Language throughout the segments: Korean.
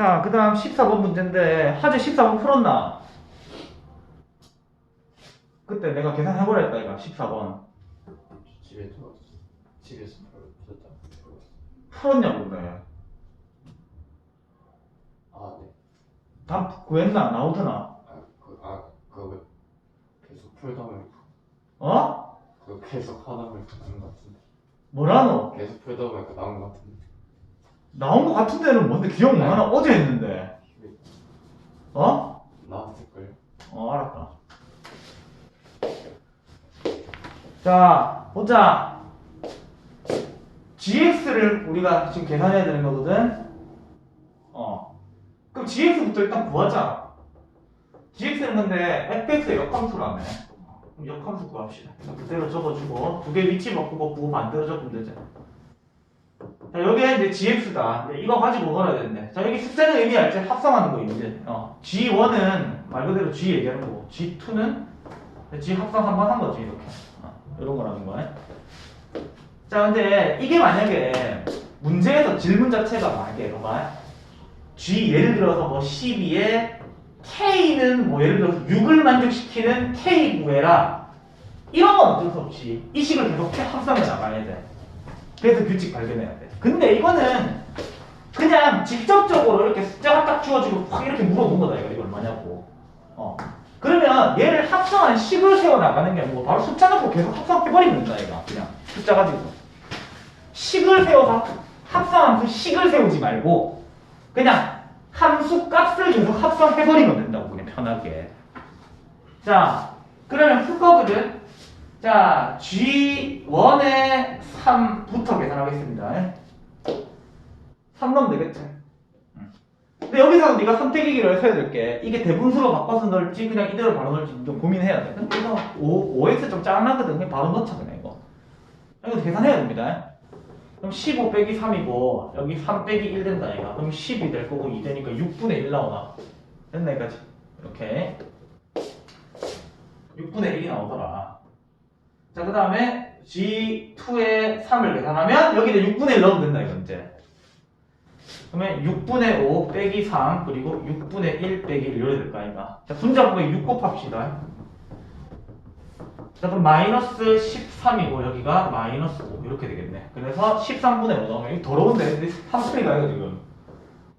자, 그 다음 14번 문제인데, 하재 14번 풀었나? 그때 내가 계산해보라 했다, 이거, 14번. 집에 들어왔어. 집에서 풀었다. 풀었냐고, 그래. 아 네. 답 구했나? 나오더나? 아 그 아 그거 계속 풀다 보니까 어? 그거 계속 하다 보니까 나온 것 같은데. 뭐라노? 계속 풀다 보니까 나온 것 같은데. 나온 거 같은 데는 뭔데 기억 못 하나? 어제 했는데. 어? 나왔을걸요? 어, 알았다. 자, 보자. gx를 우리가 지금 계산해야 되는 거거든. 어. 그럼 gx부터 일단 구하자. gx는 근데 fx의 역함수라며. 그럼 역함수 구합시다. 자, 그대로 적어주고 두 개 위치 바꾸고 부호 반대로 적으면 되죠. 자, 여기에 이제 gx다. 이제 이거 가지고 걸어야 되는데. 자, 여기 숫자는 의미 알지? 합성하는 거 이제. 어. g1은 말 그대로 g 얘기하는 거고, g2는 g 합성 한 번 한 거지, 이렇게. 어, 이런 거라는 거야. 자, 근데 이게 만약에 문제에서 질문 자체가 만약에 이런 거야. g 예를 들어서 뭐 12에 k는 뭐 예를 들어서 6을 만족시키는 k 구해라. 이런 건 어쩔 수 없이 이 식을 계속 합성해 나가야 돼. 그래서 규칙 발견해야 돼. 근데 이거는 그냥 직접적으로 이렇게 숫자가 딱 주어지고 확 이렇게 물어본 거다 이거 이거 얼마냐고. 어. 그러면 얘를 합성한 식을 세워 나가는 게 아니고 바로 숫자 넣고 계속 합성해버리면 된다 이거 그냥 숫자 가지고 식을 세워서 합성한 그 식을 세우지 말고 그냥 함수 값을 계속 합성해버리면 된다고 그냥 편하게. 자 그러면 풀거거든. 자 G1의 3부터 계산하겠습니다. 3 넣으면 되겠지. 응. 근데 여기서 네가 선택이기를 해야 될게 이게 대분수로 바꿔서 넣을지 그냥 이대로 바로 넣을지 좀 고민해야 돼. 이거 5, 5x 좀 짠하거든. 그냥 바로 넣자 그냥 이거. 이거 계산해야 됩니다. 그럼 15 빼기 3이고 여기 3 빼기 1 된다 얘가. 그럼 10이 될 거고 2 되니까 6분의 1 나오나? 됐나 여기까지? 이렇게 6분의 1이 나오더라. 자, 그 다음에 G2의 3을 계산하면 여기다 6분의 1 넣으면 된다, 이거 이제. 그러면 6분의 5 빼기 3 그리고 6분의 1 빼기 1 이래야 될거 아닌가. 자, 분자분의 6 곱합시다. 자, 그럼 마이너스 13이고 여기가 마이너스 5 이렇게 되겠네. 그래서 13분의 5 넣으면 이거 더러운데 3분이가 이거 지금.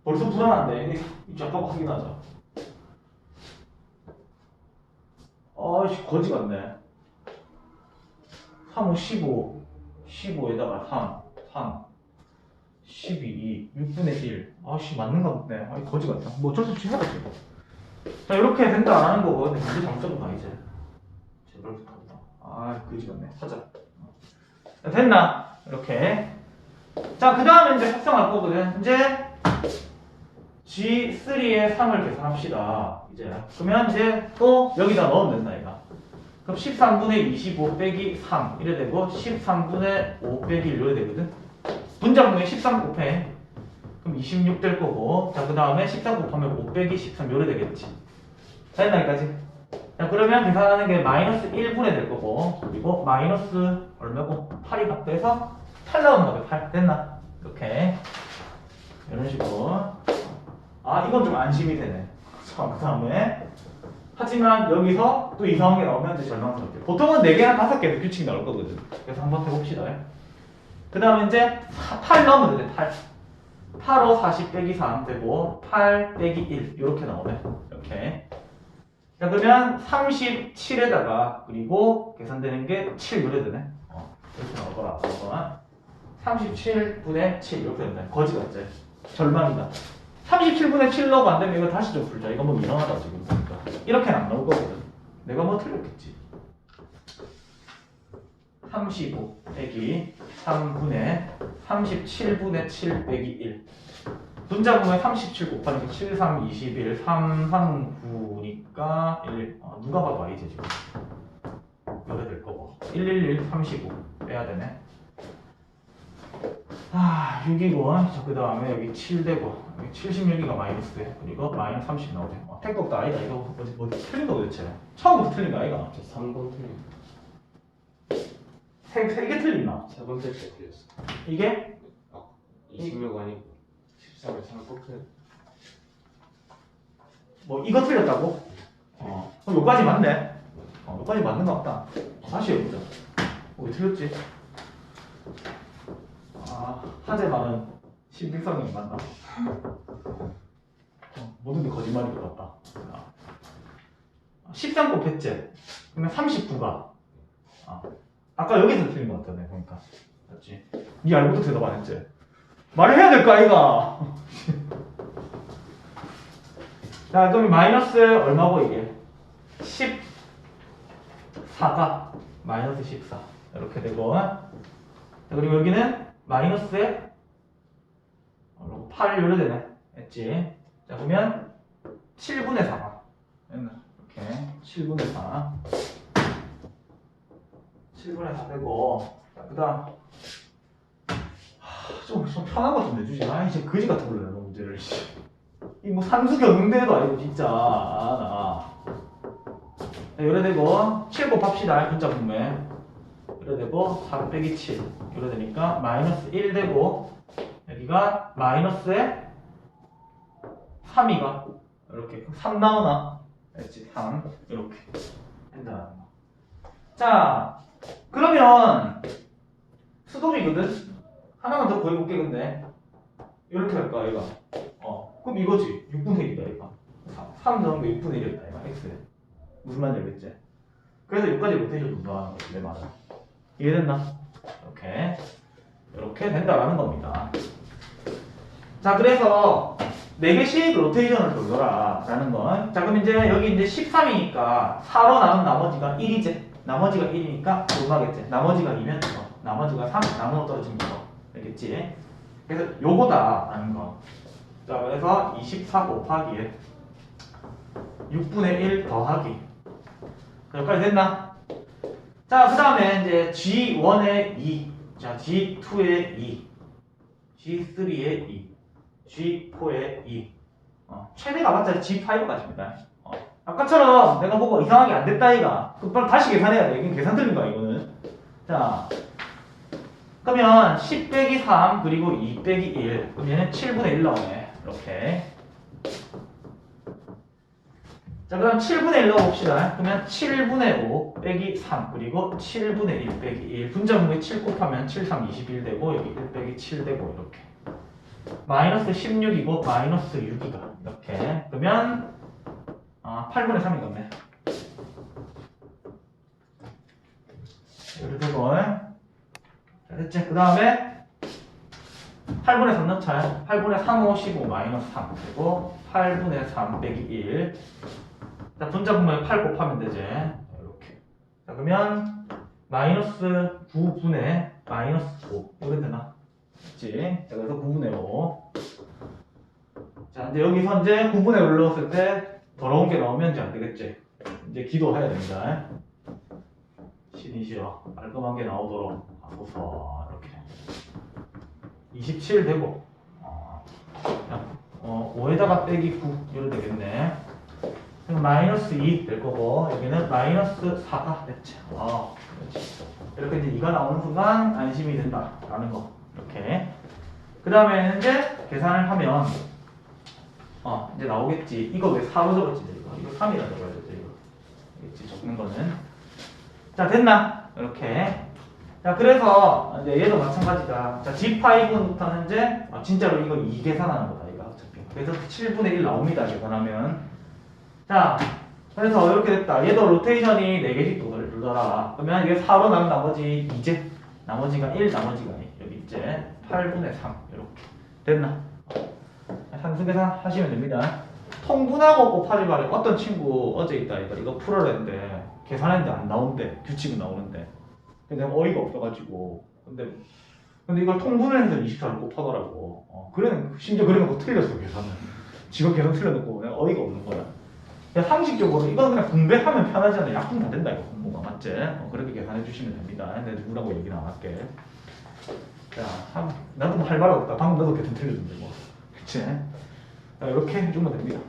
벌써 불안한데 이거 잠깐 확인하자. 아이씨 거지 같네. 3, 5, 15. 15에다가 3, 3, 12, 2, 6분의 1. 아씨, 맞는가 보네. 아이, 거지 같다. 뭐 어쩔 수 없이 해야지. 뭐. 자, 이렇게 된다 안 하는 거고. 근데 문제 장점은 봐, 이제. 제발 부탁한다. 아, 거지 같네. 하자. 자, 됐나? 이렇게. 자, 그 다음에 이제 합성할 거거든. 이제 G3의 3을 계산합시다. 이제. 그러면 이제 또 여기다 넣으면 된다, 얘가. 그럼 13분의 25 빼기 3 이래 되고 13분의 5 빼기 1 이래 되거든. 분자분의 13 곱해. 그럼 26 될 거고. 자 그 다음에 13 곱하면 5 빼기 13 이래 되겠지. 자 여기까지. 자 그러면 계산하는 게 마이너스 1분의 될 거고. 그리고 마이너스 얼마고? 8이 각도해서 8 나오는 거죠. 8 됐나? 이렇게. 이런 식으로. 아 이건 좀 안심이 되네. 자그 다음에 하지만 여기서 또 이상한 게 나오면 이제 절망스럽게. 보통은 4개나 5개도 규칙이 나올 거거든. 그래서 한번 해봅시다. 그 다음에 이제 8 넣으면 돼, 8. 8, 5, 40 빼기 3 되고, 8 빼기 1. 이렇게 나오네. 이렇게. 자, 그러면 37에다가, 그리고 계산되는 게 7 이래 되네. 어, 이렇게 나오더라. 나오더라. 37분의 7. 이렇게 된다. 거지 같지? 절망이다. 37분의 7 넣고 안 되면 이거 다시 좀 풀자. 이거 뭐 이상하다, 지금 보니까. 이렇게는 안 나올 거거든. 내가 뭐 틀렸겠지. 35 빼기 3분의 37분의 7 빼기 1. 분자분의 37 곱하니까 7, 3, 21, 3, 3, 9니까 1. 어, 누가 봐도 Y지 지금. 이래 될 거고. 111, 35 빼야 되네. 아, 6이고, 자, 그 다음에 여기 7 되고, 여기 76이가 마이너스 돼. 그리고 마이너스 30 나오대. 어, 택도 없다. 아니다. 이거 어디, 어디 틀린 거 도대체. 처음부터 틀린 거 아이가? 저 3번 틀린 세, 세개 틀리나? 세 번째 때 틀렸어. 이게? 26 아니고 13을 3꼭 틀렸어. 뭐 이거 틀렸다고? 어 그럼 요까지 맞네 어 요까지 맞는 것 같다 다시 해보자 어, 왜 틀렸지? 아 하재 말은 신빙성이 맞나? 어, 모든 게 거짓말인 것 같다 아. 13 곱했지? 그러면 39가 아, 아까 여기서 틀린 것내 보니까 맞지? 니 알고도 대답 안 했지? 말을 해야 될 거 아이가 자 그럼 마이너스 얼마고 이게 14가 마이너스 14 이렇게 되고 자, 그리고 여기는 마이너스에 8 이렇게 되네. 했지. 자 그러면 7분의 4가 이렇게 7분의 4 7분의 4 되고. 자, 그 다음. 좀, 좀 편한 거좀 내주지 아 이제 같은 걸로 내는 문제를 이뭐 산수 경능대회도 아니고 진짜. 아, 나. 자, 요래 되고 7 곱 합시다. 분자 분매 요래 되고 4 빼기 7 요래 되니까 마이너스 1 되고 여기가 마이너스에 3이가 이렇게 3 나오나? 알지? 3 이렇게. 된다. 자 그러면 수동이거든? 하나만 더 구해볼게 근데. 이렇게 할까 얘가. 어 그럼 이거지. 6분의 1이다 얘가. 3 넣은 게 6분의 1이었다 얘가. X. 무슨 말인지 알겠지? 그래서 여기까지 로테이션 분배하는 거지 내 말은 이해됐나? 이렇게 이렇게 된다라는 겁니다 자 그래서 4개씩 로테이션을 돌려라 라는 건 자 그럼 이제 여기 이제 13이니까 4로 나눈 나머지가 1이지 나머지가 1이니까 얼마겠지 나머지가 2면 이거 나머지가 3 나누어 떨어진 거 알겠지? 그래서 요거다 라는 거. 자, 그래서 24 곱하기 6분의 1 더하기. 여기까지 됐나? 자, 그 다음에 이제 G1의 2, 자, G2의 2, G3의 2, G4의 2. 어, 최대가 맞자 G5까지입니다. 어, 아까처럼 내가 보고 이상하게 안 됐다, 이가. 그 빨리 다시 계산해야 돼. 이건 계산 틀린 거야, 이거는. 자, 그러면 10 빼기 3 그리고 2 빼기 1 그럼 얘는 7분의 1 나오네 이렇게 자 그럼 7분의 1 넣어봅시다 그러면 7분의 5 빼기 3 그리고 7분의 1 빼기 1 분자분모에 7 곱하면 7, 3, 21 되고 여기 1 빼기 7 되고 이렇게 마이너스 16이고 마이너스 6이가 이렇게 그러면 아 8분의 3이겠네 이렇게 되고 자, 됐지? 그 다음에 8분의 3 넣자. 8분의 3, 5, 15 마이너스 3 그리고 8분의 3 빼기 1. 자, 분자 분모에 8 곱하면 되지. 이렇게. 자, 그러면 마이너스 9분의 마이너스 5. 이렇게 되나? 그치? 자, 그래서 9분의 5. 자, 이제 여기서 이제 9분의 5를 넣었을 때 더러운 게 나오면 이제 안 되겠지? 이제 기도해야 됩니다. 신이 싫어. 깔끔한 게 나오도록 하소서 이렇게 27 되고 어, 자, 어 5에다가 빼기 9 이래 되겠네 마이너스 2 될 거고 여기는 마이너스 4가 됐지. 아, 그렇지. 이렇게 이제 2가 나오는 순간 안심이 된다라는 거. 이렇게. 그 다음에 이제 계산을 하면 어 이제 나오겠지. 이거 왜 4로 적었지? 이거. 이거 3이라 적어야 되지. 이거. 알겠지 적는 거는. 자 됐나? 이렇게. 자 그래서 이제 얘도 마찬가지다. 자 G5부터는 이제 아, 진짜로 이거 2 계산하는 거다 이거. 어차피. 그래서 7분의 1 나옵니다 계산하면 자 그래서 이렇게 됐다. 얘도 로테이션이 4개씩 돌더라. 그러면 이게 4로 나면 나머지 2제? 나머지가 1 나머지가 2 여기 있제 8분의 3 이렇게. 됐나? 산수 계산 하시면 됩니다. 통분하고 곱하지 말에 어떤 친구 어제 있다 이거. 이거 풀어냈는데 계산했는데 안 나온대. 규칙은 나오는데. 근데 어이가 없어가지고. 근데 근데 이걸 통분을 해서 24를 곱하더라고. 어, 그래 심지어 그래놓고 틀렸어 계산은. 지금 계산 틀려놓고 어이가 없는 거야 야, 상식적으로 이건 그냥 분배하면 편하잖아 약분 다 된다 이거 공부가. 맞지? 어, 그렇게 계산해 주시면 됩니다. 내가 누구라고 얘기는 안 할게. 자 한, 나도 뭐 할 말 없다. 방금 나도 계산 틀려준대 뭐. 그치? 자, 이렇게 해주면 됩니다